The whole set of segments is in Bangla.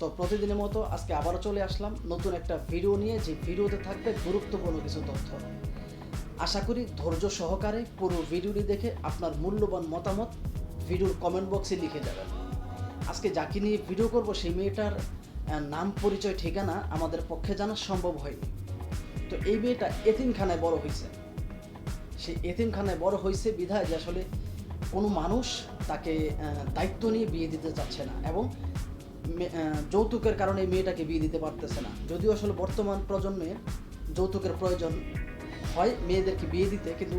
তো প্রতিদিনের মতো আজকে আবারও চলে আসলাম নতুন একটা ভিডিও নিয়ে, যে ভিডিওতে থাকবে গুরুত্বপূর্ণ কিছু তথ্য। আশা করি ধৈর্য সহকারে পুরো ভিডিওটি দেখে আপনার মূল্যবান মতামত ভিডিওর কমেন্ট বক্সে লিখে যাবেন আজকে যাকে নিয়ে ভিডিও করব সেই মেয়েটার নাম, পরিচয়, ঠিকানা আমাদের পক্ষে জানা সম্ভব হয়নি। তো এই মেয়েটা এতিমখানায় বড় হয়েছে সে এতিমখানায় বড় হয়েছে বিধায় যে আসলে কোনো মানুষ তাকে দায়িত্ব নিয়ে বিয়ে দিতে চাচ্ছে না এবং যৌতুকের কারণে মেয়েটাকে বিয়ে দিতে পারতেছে না। যদিও আসলে বর্তমান প্রজন্মে যৌতুকের প্রয়োজন হয় মেয়েদেরকে বিয়ে দিতে, কিন্তু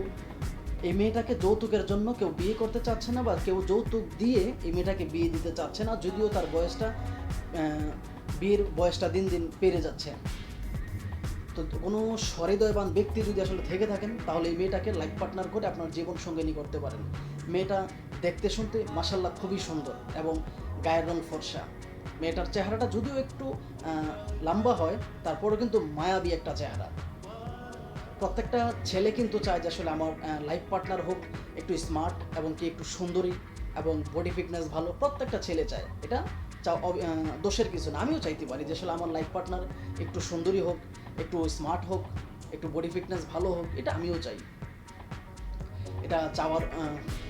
এই মেয়েটাকে যৌতুকের জন্য কেউ বিয়ে করতে চাচ্ছে না বা কেউ যৌতুক দিয়ে এই মেয়েটাকে বিয়ে দিতে চাচ্ছে না, যদিও তার বয়সটা বিয়ের বয়সটা দিন দিন পেরে যাচ্ছে। তো কোনো সহৃদয়বান ব্যক্তি যদি আসলে থেকে থাকেন, তাহলে এই মেয়েটাকে লাইফ পার্টনার করে আপনার জীবন সঙ্গিনী করতে পারেন। মেয়েটা দেখতে শুনতে মাসাল্লাহ খুবই সুন্দর এবং গায়ের রং ফর্সা। মেয়েটার চেহারাটা যদিও একটু লম্বা হয়, তারপরেও কিন্তু মায়াবী একটা চেহারা। প্রত্যেকটা ছেলে কিন্তু চায় যে আসলে আমার লাইফ পার্টনার হোক, একটু স্মার্ট এবং কি একটু সুন্দরী এবং বডি ফিটনেস ভালো, প্রত্যেকটা ছেলে চায়। এটা দোষের কিছু না। আমিও চাইতে পারি যে আসলে আমার লাইফ পার্টনার একটু সুন্দরী হোক, একটু স্মার্ট হোক, একটু বডি ফিটনেস ভালো হোক, এটা আমিও চাই। এটা চাওয়ার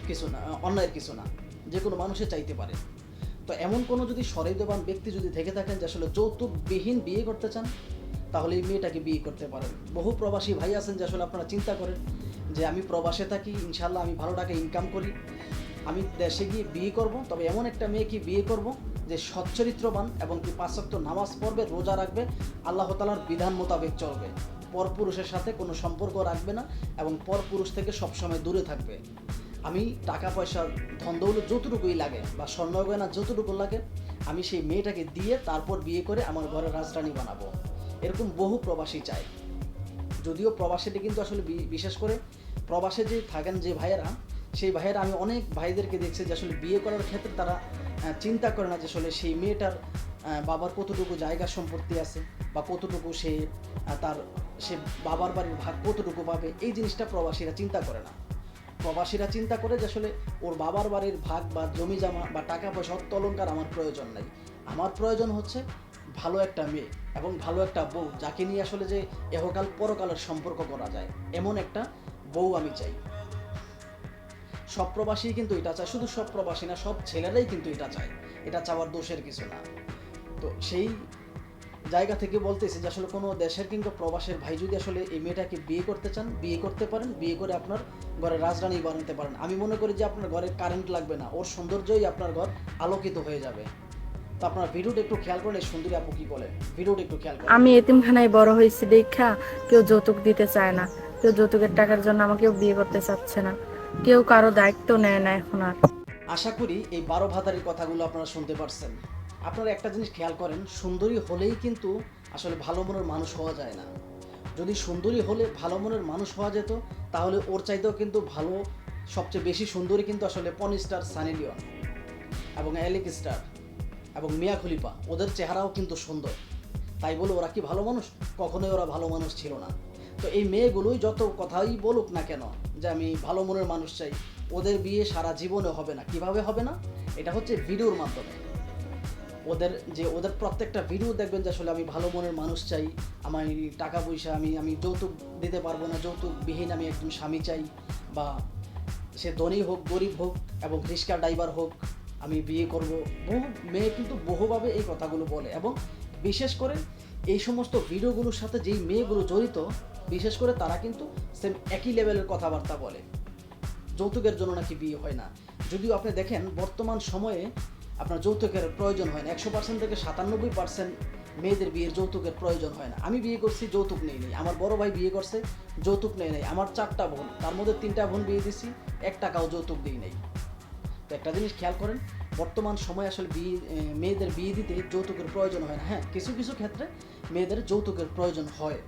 কিছু না, অন্যায়ের কিছু না। যে কোনো মানুষে চাইতে পারে। তো এমন কোনো যদি সহৃদয়বান ব্যক্তি যদি থেকে থাকেন যে আসলে যৌতুকবিহীন বিয়ে করতে চান, তাহলে এই মেয়েটাকে বিয়ে করতে পারেন। বহু প্রবাসী ভাই আছেন যে আসলে আপনারা চিন্তা করেন যে আমি প্রবাসে থাকি ইনশাল্লাহ আমি ভালো টাকা ইনকাম করি। আমি দেশে গিয়ে বিয়ে করব, তবে এমন একটা মেয়েকে বিয়ে করব যে সচ্চরিত্রবান এবং কি পাঁচক্ত নামাজ পড়বে, রোজা রাখবে, আল্লাহ তালার বিধান মোতাবেক চলবে। পরপুরুষের সাথে কোনো সম্পর্ক রাখবে না এবং পরপুরুষ থেকে সবসময় দূরে থাকবে। আমি টাকা পয়সা ধন যতটুকুই লাগে বা স্বর্ণ গয়না যতটুকু লাগে, আমি সেই মেয়েটাকে দিয়ে তারপর বিয়ে করে আমার ঘরে রাজরানী বানাবো। এরকম বহু প্রবাসী চায়। যদিও প্রবাসীটি কিন্তু আসলে বিশেষ করে প্রবাসে যে থাকেন যে ভাইয়েরা, সেই ভাইয়েরা আমি অনেক ভাইদেরকে দেখছি যে আসলে বিয়ে করার ক্ষেত্রে তারা চিন্তা করে না যে আসলে সেই মেয়েটার বাবার কতটুকু জায়গা সম্পত্তি আছে বা কতটুকু সে তার, সে বাবার বাড়ির ভাগ কতটুকু পাবে, এই জিনিসটা প্রবাসীরা চিন্তা করে না। প্রবাসীরা চিন্তা করে যে আসলে ওর বাবার বাড়ির ভাগ বা জমি জমা বা টাকা পয়সা অলঙ্কার আমার প্রয়োজন নাই। আমার প্রয়োজন হচ্ছে ভালো একটা মেয়ে এবং ভালো একটা বউ যাকে নিয়ে আসলে যে এহকাল পরকালের সম্পর্ক করা যায়। এমন একটা বউ আমি চাই। সব প্রবাসী কিন্তু এটা চায়। শুধু সব প্রবাসী না, সব ছেলেরাই কিন্তু এটা চায়। এটা চাওয়ার দোষের কিছু না। তো সেই জায়গা থেকে বলতেছি যে আসলে কোনো দেশের কিংবা প্রবাসের ভাই যদি আসলে এই মেয়েটাকে বিয়ে করতে চান বিয়ে করতে পারেন বিয়ে করে আপনার ঘরে রাজরানী বানাতে পারেন। আমি মনে করি যে আপনার ঘরে কারেন্ট লাগবে না ওর সৌন্দর্যই আপনার ঘর আলোকিত হয়ে যাবে। তো আপনার ভিডিওটা একটু খেয়াল করেন সুন্দরী আপু কি বলেন ভিডিওটা একটু খেয়াল করেন। আমি এতিমখানায় বড় হয়েছি দেখা কেউ যৌতুক দিতে চায় না। কেউ যৌতুকের টাকার জন্য আমাকেও বিয়ে করতে চাচ্ছে না। কেউ কারও দায়িত্ব নেয় না এখন আর। আশা করি এই বারো ভাতারির কথাগুলো আপনারা শুনতে পারছেন। আপনারা একটা জিনিস খেয়াল করেন, সুন্দরী হলেই কিন্তু আসলে ভালো মনের মানুষ হওয়া যায় না। যদি সুন্দরী হলে ভালো মনের মানুষ হওয়া যেত, তাহলে ওর চাইতেও কিন্তু ভালো, সবচেয়ে বেশি সুন্দরী কিন্তু আসলে পন স্টার সানি লিওন এবং অ্যালেক স্টার এবং মিয়া খলিফা, ওদের চেহারাও কিন্তু সুন্দর। তাই বলে ওরা কি ভালো মানুষ? কখনোই ওরা ভালো মানুষ ছিল না। তো এই মেয়েগুলোই যত কথাই বলুক না কেন, যে আমি ভালো মনের মানুষ চাই, ওদের বিয়ে সারা জীবনে হবে না। কীভাবে হবে না? এটা হচ্ছে ভিডিওর মাধ্যমে। ওদের যে ওদের প্রত্যেকটা ভিডিও দেখবেন যে আসলে আমি ভালো মনের মানুষ চাই, আমার টাকা পয়সা আমি আমি যৌতুক দিতে পারব না, যৌতুকবিহীন আমি একজন স্বামী চাই বা সে ধনী হোক, গরিব হোক এবং রিক্সা ড্রাইভার হোক, আমি বিয়ে করব। বহু মেয়ে কিন্তু বহুভাবে এই কথাগুলো বলে এবং বিশেষ করে এই সমস্ত ভিডিওগুলোর সাথে যেই মেয়েগুলো জড়িত, বিশেষ করে তারা কিন্তু সেম একই লেভেলের কথাবার্তা বলে। যৌতুকের জন্য নাকি বিয়ে হয় না। যদিও আপনি দেখেন, বর্তমান সময়ে আপনার যৌতুকের প্রয়োজন হয় না। একশো পার্সেন্ট থেকে সাতানব্বই পার্সেন্ট মেয়েদের বিয়ের যৌতুকের প্রয়োজন হয় না। আমি বিয়ে করছি, যৌতুক নেই নেই। আমার বড় ভাই বিয়ে করছে, যৌতুক নেই, নাই। আমার চারটা বোন, তার মধ্যে তিনটা বোন বিয়ে দিছি, এক টাকাও যৌতুক দিই নেই। তো একটা জিনিস খেয়াল করেন, বর্তমান সময়ে আসলে বিয়ে মেয়েদের বিয়ে দিতে যৌতুকের প্রয়োজন হয় না। হ্যাঁ কিছু কিছু ক্ষেত্রে মেয়েদের যৌতুকের প্রয়োজন হয়।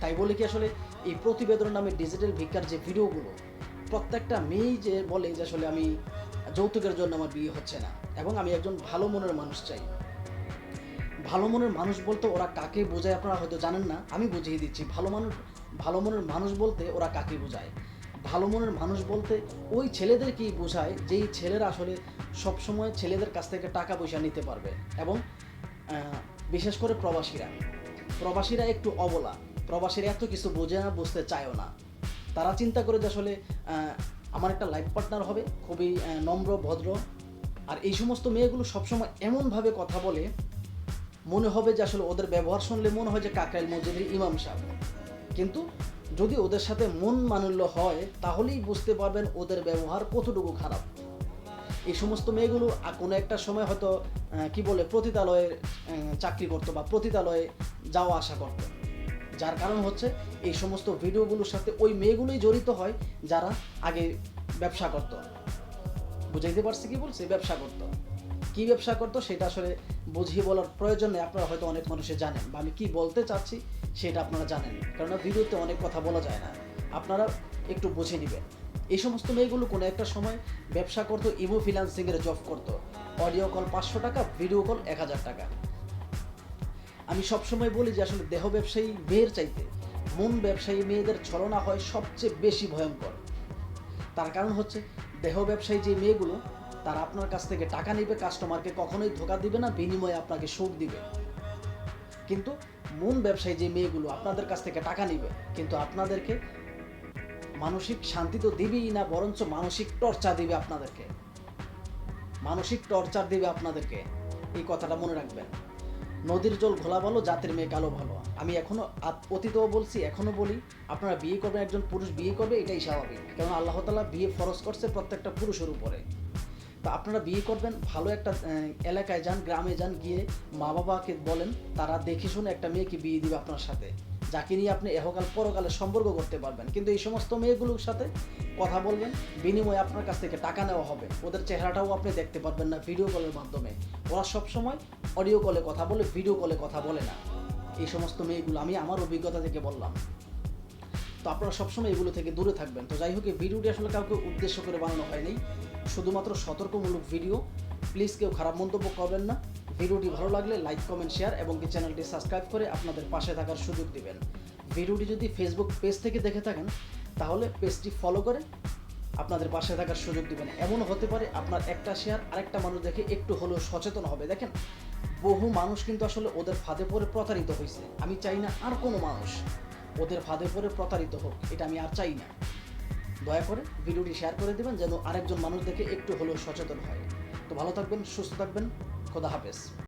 তাই বলে কি আসলে এই প্রতিবেদন নামে ডিজিটাল ভিক্ষার যে ভিডিওগুলো প্রত্যেকটা মেয়েই যে বলে যে আসলে আমি যৌতুকের জন্য আমার বিয়ে হচ্ছে না, এবং আমি একজন ভালো মনের মানুষ চাই। ভালো মনের মানুষ বলতে ওরা কাকে বোঝায় আপনারা হয়তো জানেন না, আমি বুঝিয়ে দিচ্ছি। ভালো মানুষ, ভালো মনের মানুষ বলতে ওরা কাকে বোঝায়? ভালো মনের মানুষ বলতে ওই ছেলেদেরকেই বোঝায়, যেই ছেলেরা আসলে সবসময় ছেলেদের কাছ থেকে টাকা পয়সা নিতে পারবে, এবং বিশেষ করে প্রবাসীরা। প্রবাসীরা একটু অবলা, প্রবাসীরা এত কিছু বোঝে না, বুঝতে চায়ও না। তারা চিন্তা করে যে আসলে আমার একটা লাইফ পার্টনার হবে, খুবই নম্র, ভদ্র। আর এই সমস্ত মেয়েগুলো সবসময় এমনভাবে কথা বলে, মনে হবে যে আসলে ওদের ব্যবহার শুনলে মনে হয় যে কাকরাইল মসজিদের ইমাম সাহেব। কিন্তু যদি ওদের সাথে মন মানুল্য হয়, তাহলেই বুঝতে পারবেন ওদের ব্যবহার কতটুকু খারাপ। এই সমস্ত মেয়েগুলো কোনো একটা সময় হয়তো কি বলে প্রতিতালয়ে চাকরি করতো বা প্রতিতালয়ে যাওয়া আসা করতো। যার কারণ হচ্ছে এই সমস্ত ভিডিওগুলোর সাথে ওই মেয়েগুলোই জড়িত হয় যারা আগে ব্যবসা করতো। বুঝাইতে পারছি কি বলছি? ব্যবসা করতো। কি ব্যবসা করতো সেটা আসলে বুঝিয়ে বলার প্রয়োজন নেই, আপনারা হয়তো অনেক মানুষে জানেন। বা আমি কি বলতে চাচ্ছি সেটা আপনারা জানেন কেননা ভিডিওতে অনেক কথা বলা যায় না। আপনারা একটু বুঝে নেবেন। এই সমস্ত মেয়েগুলো কোনো একটা সময় ব্যবসা করতো, ইমো ফিনান্সিংয়ের জব করতো। অডিও কল পাঁচশো টাকা, ভিডিও কল এক হাজার টাকা। আমি সবসময় বলি যে আসলে দেহ ব্যবসায়ী মেয়ের চাইতে মন ব্যবসায়ী মেয়েদের ছলনা হয় সবচেয়ে বেশি ভয়ঙ্কর। তার কারণ হচ্ছে দেহ ব্যবসায়ী যে মেয়েগুলো, তারা আপনার কাছ থেকে টাকা নেবে কাস্টমারকে কখনোই ধোকা দিবে না, বিনিময়ে আপনাকে সুদ দিবে। কিন্তু মন ব্যবসায়ী যে মেয়েগুলো, আপনাদের কাছ থেকে টাকা নেবে, কিন্তু আপনাদেরকে মানসিক শান্তি তো দিবেই না, বরঞ্চ মানসিক টর্চার দিবে আপনাদেরকে। মানসিক টর্চার দিবে আপনাদেরকে। এই কথাটা মনে রাখবেন। নদীর জল ঘোলা ভালো, জাতের মেয়ে কালো ভালো। আমি এখনও অতীতও বলছি, এখনও বলি, আপনারা বিয়ে করবেন, একজন পুরুষ বিয়ে করবে, এটাই স্বাভাবিক। কারণ আল্লাহ তালা বিয়ে ফরজ করছে প্রত্যেকটা পুরুষের উপরে। তো আপনারা বিয়ে করবেন, ভালো একটা এলাকায় যান, গ্রামে যান, গিয়ে মা বাবাকে বলেন, তারা দেখে শুনে একটা মেয়েকে বিয়ে দিবে আপনার সাথে। যাকে নিয়ে আপনি এহকাল পরকালে সম্পর্ক করতে পারবেন। কিন্তু এই সমস্ত মেয়েগুলোর সাথে কথা বলবেন, বিনিময়ে আপনার কাছ থেকে টাকা নেওয়া হবে। ওদের চেহারাটাও আপনি দেখতে পারবেন না ভিডিও কলের মাধ্যমে। ওরা সবসময় অডিও কলে কথা বলে ভিডিও কলে কথা বলে না। এই সমস্ত মেয়েগুলো, আমি আমার অভিজ্ঞতা থেকে বললাম। তো আপনারা সবসময় এগুলো থেকে দূরে থাকবেন। তো যাই হোক, এই ভিডিওটি আসলে কাউকে উদ্দেশ্য করে বানানো হয়নি। শুধুমাত্র সতর্কমূলক ভিডিও। প্লিজ কেউ খারাপ মন্তব্য করবেন না। ভিডিওটি ভালো লাগলে লাইক কমেন্ট শেয়ার এবং কি চ্যানেলটি সাবস্ক্রাইব করে আপনাদের পাশে থাকার সুযোগ দিবেন। ভিডিওটি যদি ফেসবুক পেজ থেকে দেখে থাকেন, তাহলে পেজটি ফলো করে আপনাদের পাশে থাকার সুযোগ দিবেন। এমন হতে পারে আপনার একটা শেয়ার আরেকটা মানুষ দেখে একটু হলেও সচেতন হবে। দেখেন বহু মানুষ কিন্তু আসলে ওদের ফাঁদে পড়ে প্রতারিত হয়েছে আমি চাই না আর কোনো মানুষ ওদের ফাঁদে পড়ে প্রতারিত হোক, এটা আমি আর চাই না। দয়া করে ভিডিওটি শেয়ার করে দেবেন যেন আরেকজন মানুষ দেখে একটু হলেও সচেতন হয়। তো ভালো থাকবেন, সুস্থ থাকবেন, খোদা হাফেজ।